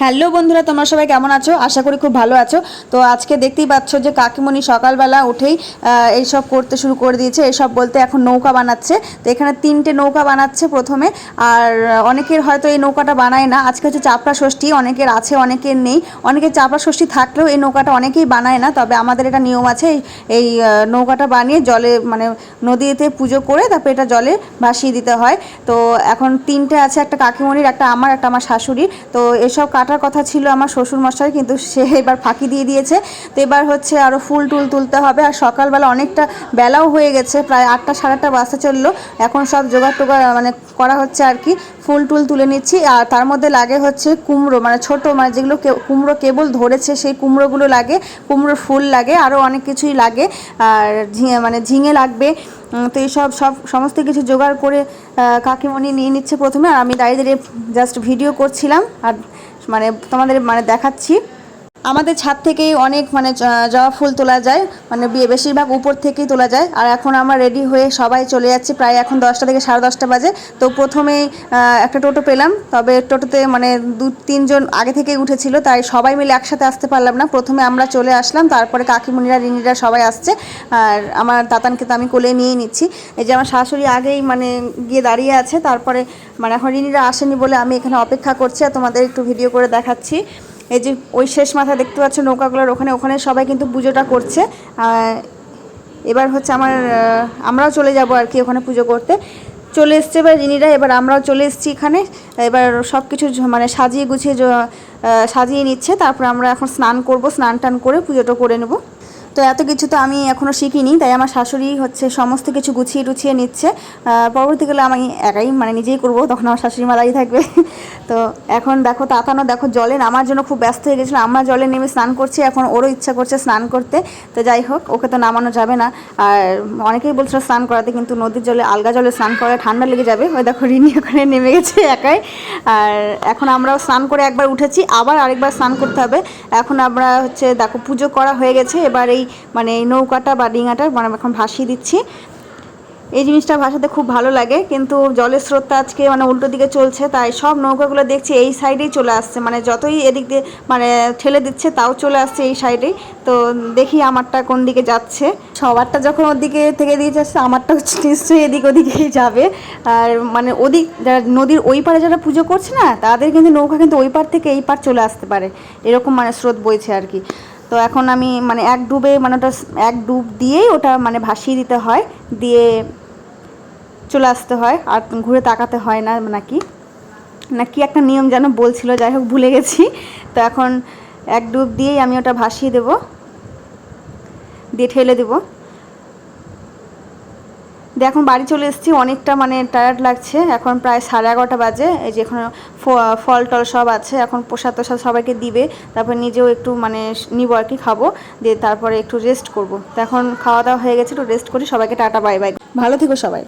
Hello বন্ধুরা, তোমরা সবাই কেমন আছো? আশা করি খুব ভালো আছো। তো আজকে দেখতেই পাচ্ছ যে কাকিমণি সকালবেলা উঠেই এইসব করতে শুরু করে দিয়েছে। এইসব বলতে এখন নৌকা বানাচ্ছে। তো এখানে তিনটে নৌকা বানাচ্ছে প্রথমে। আর অনেকের হয়তো এই নৌকাটা বানায় না। আজকে হচ্ছে চাপড়া ষষ্ঠী, অনেকের আছে, অনেকের নেই। অনেকের চাপড়া ষষ্ঠী থাকলেও এই নৌকাটা অনেকেই বানায় না। তবে আমাদের এটা নিয়ম আছে, এই- নৌকাটা বানিয়ে জলে মানে নদীতে পুজো করে তারপরে এটা জলে ভাসিয়ে দিতে হয়। তো এখন তিনটে আছে, একটা কাকিমণির, একটা আমার একটা আমার শাশুড়ি তো এসব কাটার কথা ছিল আমার শ্বশুর মশাই কিন্তু সে এবার ফাঁকি দিয়ে দিয়েছে। তো এবার হচ্ছে আরও ফুল টুল তুলতে হবে। আর সকালবেলা অনেকটা বেলাও হয়ে গেছে, প্রায় আটটা, সাড়ে আটটা বাজতে চলল। এখন সব জোগাড় টোগাড় মানে করা হচ্ছে আর কি। ফুল টুল তুলে নিচ্ছি। আর তার মধ্যে লাগে হচ্ছে কুমড়ো মানে ছোট মানে যেগুলো কুমড়ো কেবল ধরেছে, সেই কুমড়োগুলো লাগে। কুমড়োর ফুল লাগে আরও অনেক কিছুই লাগে। আর ঝিঙে মানে ঝিঙে লাগবে। তো এইসব, সব, সমস্ত কিছু জোগাড় করে কাকিমণি নিয়ে নিচ্ছে প্রথমে। আর আমি দাঁড়িয়ে দাঁড়িয়ে জাস্ট ভিডিও করছিলাম। আর মানে তোমাদের মানে দেখাচ্ছি। আমাদের ছাদ থেকেই অনেক মানে জবা ফুল তোলা যায়। মানে বেশিরভাগ উপর থেকেই তোলা যায়। আর এখন আমরা রেডি হয়ে সবাই চলে যাচ্ছি। প্রায় এখন দশটা থেকে সাড়ে দশটা বাজে। তো প্রথমেই একটা টোটো পেলাম। তবে টোটোতে মানে দু, তিনজন আগে থেকেই উঠেছিল। তাই সবাই মিলে একসাথে আসতে পারলাম না। প্রথমে আমরা চলে আসলাম। তারপরে কাকিমুনিরা, রিনিরা সবাই আসছে। আর আমার দাতানকে তো আমি কোলে নিয়েই নিচ্ছি। এই যে আমার শাশুড়ি আগেই মানে গিয়ে দাঁড়িয়ে আছে। তারপরে মানে এখন রিনিরা আসেনি বলে আমি এখানে অপেক্ষা করছি। আর তোমাদের একটু ভিডিও করে দেখাচ্ছি। এই যে ওই শেষ মাথা দেখতে পাচ্ছ নৌকাগুলোর ওখানে ওখানে সবাই কিন্তু পুজোটা করছে। এবার হচ্ছে আমার আমরাও চলে যাব আর কি ওখানে পুজো করতে। চলে এসছে এবার রিনিরা এবার আমরাও চলে এসেছি এখানে। এবার সব কিছু মানে সাজিয়ে গুছিয়ে সাজিয়ে নিচ্ছে। তারপর আমরা এখন স্নান করব, স্নান টান করে পুজোটা করে নেব। তো এত কিছু তো আমি এখনও শিখিনি, তাই আমার শাশুড়ি হচ্ছে সমস্ত কিছু গুছিয়ে টুছিয়ে নিচ্ছে। পরবর্তীকালে আমি একাই মানে নিজেই করব, তখন আমার শাশুড়ি মা থাকবে। তো এখন দেখো তাতানো, দেখো জলে নামার জন্য খুব ব্যস্ত হয়ে গেছিল আমরা জলে নেমে স্নান করছি, এখন ওরও ইচ্ছা করছে স্নান করতে। তো যাই হোক, ওকে তো নামানো যাবে না। আর অনেকেই বলছিল স্নান করাতে, কিন্তু নদীর জলে, আলগা জলে স্নান করালে ঠান্ডা লেগে যাবে। ওই দেখো রিনি ওখানে নেমে গেছে একাই। আর এখন আমরাও স্নান করে একবার উঠেছি, আবার আরেকবার স্নান করতে হবে। এখন আমরা হচ্ছে, দেখো পুজো করা হয়ে গেছে, এবার এই মানে এই নৌকাটা বা ডিঙাটা মানে এখন ভাসিয়ে দিচ্ছি। এই জিনিসটা ভাসাতে খুব ভালো লাগে, কিন্তু জলের স্রোতটা আজকে মানে উল্টো দিকে চলছে, তাই সব নৌকাগুলো দেখছি এই সাইডেই চলে আসছে মানে যতই এদিক দিয়ে মানে ঠেলে দিচ্ছে তাও চলে আসছে এই সাইডেই। তো দেখি আমারটা কোন দিকে যাচ্ছে। সবারটা যখন ওদিকে থেকে দিয়ে যাচ্ছে, আমারটা নিশ্চয়ই এদিক ওদিকেই যাবে। আর মানে ওদিক যারা নদীর ওই পারে যারা পুজো করছে না, তাদের কিন্তু নৌকা কিন্তু ওই পার থেকে এই পার চলে আসতে পারে। এরকম মানে স্রোত বইছে আর কি। তো এখন আমি মানে এক ডুবে মানে ওটা এক ডুব দিয়েই ওটা মানে ভাসিয়ে দিতে হয়, দিয়ে চলে আসতে হয়, আর ঘুরে তাকাতে হয় না নাকি। নাকি একটা নিয়ম যেন বলছিল, যাই হোক ভুলে গেছি। তো এখন এক ডুব দিয়েই আমি ওটা ভাসিয়ে দেব, দিয়ে ঠেলে দেবো। দিয়ে এখন বাড়ি চলে এসেছি, অনেকটা মানে টায়ার্ড লাগছে। এখন প্রায় সাড়ে এগারোটা বাজে, এই যে এখন ফল টল সব আছে, এখন প্রসাদ টসাদ সবাইকে দিবে, তারপর নিজেও একটু মানে নিব আর কি খাব, দিয়ে তারপরে একটু রেস্ট করব। তো এখন খাওয়া দাওয়া হয়ে গেছে, একটু রেস্ট করি, সবাইকে টাটা বাই বাই ভালো থেকো সবাই।